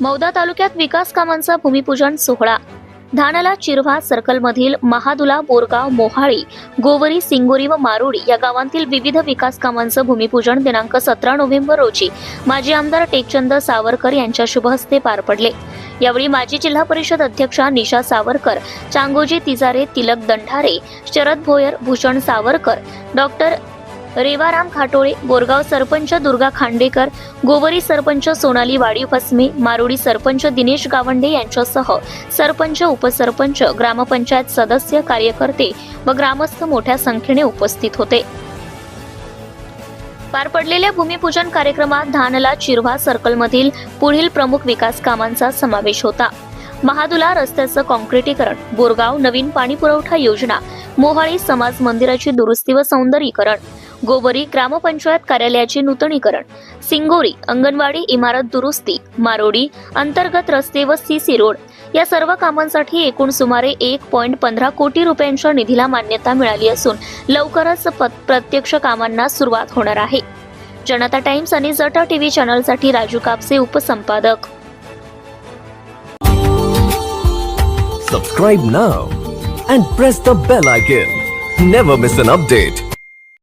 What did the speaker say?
मौदा तालुक्यात विकास कामांचा भूमिपूजन सोहळा. धानला चिरवा सर्कलमधील महादुला बोरगाव मोहाळी गोवरी सिंगोरी व मारुडी या गावांतील विविध विकास कामांचं भूमिपूजन दिनांक सतरा नोव्हेंबर रोजी माजी आमदार टेकचंद सावरकर यांच्या शुभहस्ते पार पडले. यावेळी माजी जिल्हा परिषद अध्यक्षा निशा सावरकर चांगोजी तिजारे तिलक दंडारे शरद भोयर भूषण सावरकर डॉक्टर रेवाराम खाटोळे बोरगाव सरपंच दुर्गा खांडेकर गोवरी सरपंच सोनाली वाडी भस्मे मारोडी सरपंच दिनेश गावंडे यांच्यासह सरपंच उपसरपंच ग्रामपंचायत सदस्य कार्यकर्ते व ग्रामस्थ मोठ्या संख्येने उपस्थित होते. पार पडलेल्या भूमिपूजन कार्यक्रमात धानला चिरवा सर्कलमधील पुढील प्रमुख विकास कामांचा समावेश होता. महादुला रस्त्याचं कॉन्क्रिटीकरण बोरगाव नवीन पाणी पुरवठा योजना मोहाळी समाज मंदिराची दुरुस्ती व सौंदर्यीकरण गोबरी ग्रामपंचायत कार्यालयाचे नूतनीकरण सिंगोरी अंगणवाडी इमारत दुरुस्ती मारोडी अंतर्गत रस्ते व सीसी रोड या सर्व कामांसाठी एकूण सुमारे एक पॉईंट पंधरा कोटी रुपयांच्या निधीला मान्यता मिळाली असून लवकरच प- प्रत्यक्ष कामांना सुरुवात होणार आहे जनता टाइम्स आणि जटा टीव्ही चॅनलसाठी राजू कापसे उपसंपादक Subscribe now and press the bell icon. Never miss an update.